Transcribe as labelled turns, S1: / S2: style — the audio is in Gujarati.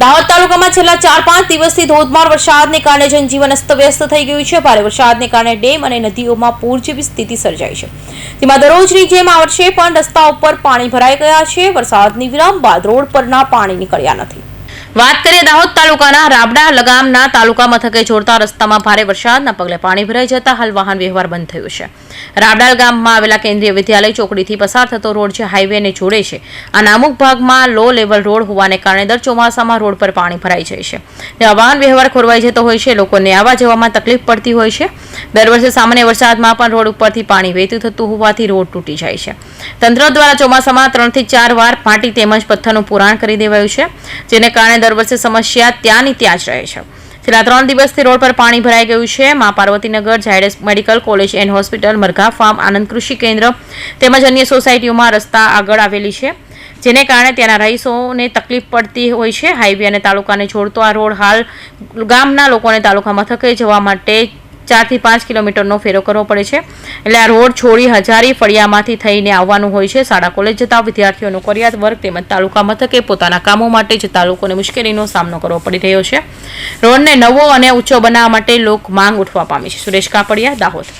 S1: દાહોદ તાલુકામાં છેલ્લા ચાર પાંચ દિવસથી ધોધમાર વરસાદને કારણે જનજીવન અસ્તવ્યસ્ત થઈ ગયું છે. ભારે વરસાદને કારણે ડેમ અને નદીઓમાં પૂર જેવી સ્થિતિ સર્જાઈ છે. તેમાં દરરોજની જેમ આ વર્ષે પણ રસ્તા ઉપર પાણી ભરાઈ ગયા છે. વરસાદની વિરામ બાદ રોડ પરના પાણી નીકળ્યા નથી. વાત કરીએ દાહોદ તાલુકાના રાબડા લગામના તાલુકા મથકે જોડતા રસ્તામાં ભારે વરસાદના પગલે પાણી ભરાઈ જતા હાલ વાહન વ્યવહાર બંધ થયો છે. રાબડા ગામમાં આવેલા કેન્દ્રીય વિદ્યાલય ચોકડીથી પસાર થતો રોડ જે હાઈવેને જોડે છે. આના અમુક ભાગમાં લો લેવલ રોડ હોવાને કારણે દર ચોમાસામાં રોડ પર પાણી ભરાઈ જાય છે. ત્યાં વાહન વ્યવહાર ખોરવાઈ જતો હોય છે, લોકોને આવવા જવામાં તકલીફ પડતી હોય છે. દર વર્ષે સામાન્ય વરસાદમાં પણ રોડ ઉપરથી પાણી વહેતું થતું હોવાથી રોડ તૂટી જાય છે. તંત્ર દ્વારા ચોમાસામાં ત્રણથી ચાર વાર માટી તેમજ પથ્થરનું પુરાણ કરી દેવાયું છે, જેને કારણે દર વર્ષે સમસ્યા ત્યાંની ત્યાં જ રહે છે. છેલ્લા ત્રણ દિવસથી રોડ પર પાણી ભરાઈ ગયું છે. મા Parvatinagar, Zydus medical college and hospital, મરઘા ફાર્મ, આનંદ કૃષિ કેન્દ્ર તેમજ અન્ય સોસાયટીઓમાં રસ્તા આગળ આવેલી છે. જેને કારણે ત્યાંના રહીશોને તકલીફ પડતી હોય છે. હાઈવે અને તાલુકાને જોડતો આ રોડ હાલ ગામના લોકોને તાલુકા મથકે જવા માટે ચારથી પાંચ કિલોમીટરનો ફેરો કરવો પડે છે. એટલે આ રોડ છોડી હજારી ફળિયામાંથી થઈને આવવાનું હોય છે. શાળા કોલેજ જતા વિદ્યાર્થીઓનું નોકરિયાત વર્ગ તેમજ તાલુકા મથકે પોતાના કામો માટે જતા લોકોને મુશ્કેલીનો સામનો કરવો પડી રહ્યો છે. રોડને નવો અને ઊંચો બનાવવા માટે લોક માંગ ઉઠવા પામી છે. સુરેશ કાપડિયા, દાહોદ.